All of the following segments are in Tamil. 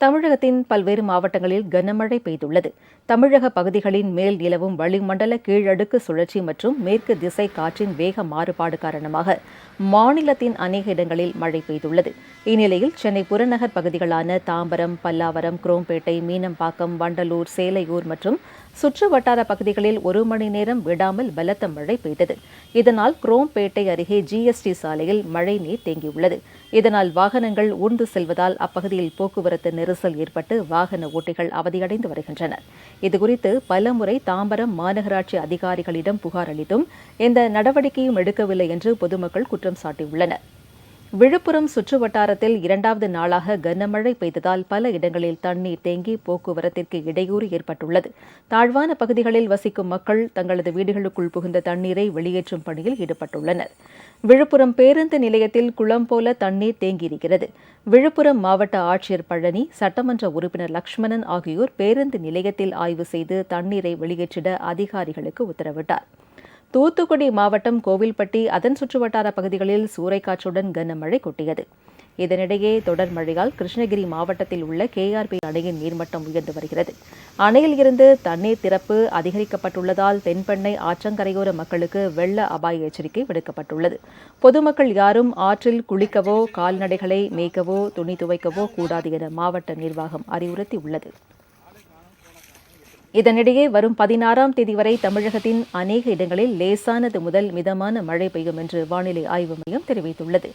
தமிழகத்தின் பல்வேறு மாவட்டங்களில் கனமழை பெய்துள்ளது. தமிழக பகுதிகளின் மேல் நிலவும் வளிமண்டல கீழடுக்கு சுழற்சி மற்றும் மேற்கு திசை காற்றின் வேக மாறுபாடு காரணமாக மாநிலத்தின் அநேக இடங்களில் மழை பெய்துள்ளது. இந்நிலையில் சென்னை புறநகர் பகுதிகளான தாம்பரம் பல்லாவரம் குரோம்பேட்டை மீனம்பாக்கம் வண்டலூர் சேலையூர் மற்றும் சுற்று வட்டார பகுதிகளில் ஒரு மணி நேரம் விடாமல் பலத்த மழை பெய்தது. இதனால் குரோம்பேட்டை அருகே ஜிஎஸ்டி சாலையில் மழை நீர் தேங்கியுள்ளது. இதனால் வாகனங்கள் ஊர்ந்து செல்வதால் அப்பகுதியில் போக்குவரத்து நெரிசல் ஏற்பட்டு வாகன ஓட்டிகள் அவதியடைந்து வருகின்றனர். இதுகுறித்து பலமுறை தாம்பரம் மாநகராட்சி அதிகாரிகளிடம் புகார் அளித்தும் எந்த நடவடிக்கையும் எடுக்கவில்லை என்று பொதுமக்கள் குற்றம் குற்றம் சாட்டியுள்ளனர் விழுப்புரம் சுற்றுவட்டாரத்தில் இரண்டாவது நாளாக கனமழை பெய்ததால் பல இடங்களில் தண்ணீர் தேங்கி போக்குவரத்திற்கு இடையூறு ஏற்பட்டுள்ளது. தாழ்வான பகுதிகளில் வசிக்கும் மக்கள் தங்களது வீடுகளுக்குள் புகுந்த தண்ணீரை வெளியேற்றும் பணியில் ஈடுபட்டுள்ளனர். விழுப்புரம் பேருந்து நிலையத்தில் குளம் போல தண்ணீர் தேங்கியிருக்கிறது. விழுப்புரம் மாவட்ட ஆட்சியர் பழனி சட்டமன்ற உறுப்பினர் லட்சுமணன் ஆகியோர் பேருந்து நிலையத்தில் ஆய்வு செய்து தண்ணீரை வெளியேற்றிட அதிகாரிகளுக்கு உத்தரவிட்டார். தூத்துக்குடி மாவட்டம் கோவில்பட்டி அதன் சுற்றுவட்டார பகுதிகளில் சூறைக்காற்றுடன் கனமழை கொட்டியது. இதனிடையே தொடர் மழையால் கிருஷ்ணகிரி மாவட்டத்தில் உள்ள கேஆர்பி அணையின் நீர்மட்டம் உயர்ந்து வருகிறது. அணையில் இருந்து தண்ணீர் திறப்பு அதிகரிக்கப்பட்டுள்ளதால் தென்பெண்ணை ஆற்றங்கரையோர மக்களுக்கு வெள்ள அபாய எச்சரிக்கை விடுக்கப்பட்டுள்ளது. பொதுமக்கள் யாரும் ஆற்றில் குளிக்கவோ கால்நடைகளை மேய்க்கவோ துணி துவைக்கவோ கூடாது என மாவட்ட நிர்வாகம் அறிவுறுத்தியுள்ளது. இதனிடையே வரும் பதினாறாம் தேதி வரை தமிழகத்தின் அநேக இடங்களில் லேசானது முதல் மிதமான மழை பெய்யும் என்று வானிலை ஆய்வு மையம் தெரிவித்துள்ளது.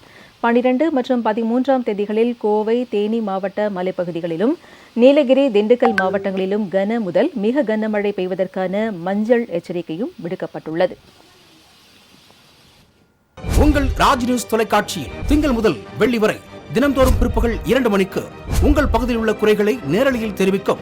பனிரெண்டு மற்றும் பதிமூன்றாம் தேதிகளில் கோவை தேனி மாவட்ட மலைப்பகுதிகளிலும் நீலகிரி திண்டுக்கல் மாவட்டங்களிலும் கன முதல் மிக கனமழை பெய்வதற்கான மஞ்சள் எச்சரிக்கையும் விடுக்கப்பட்டுள்ளது. உங்கள் ராஜ் நியூஸ் தொலைக்காட்சியில் திங்கள் முதல் வெள்ளி வரை தினந்தோறும் பிற்பகல் இரண்டு மணிக்கு உங்கள் பகுதியில் உள்ள குறைகளை நேரலையில் தெரிவிக்கும்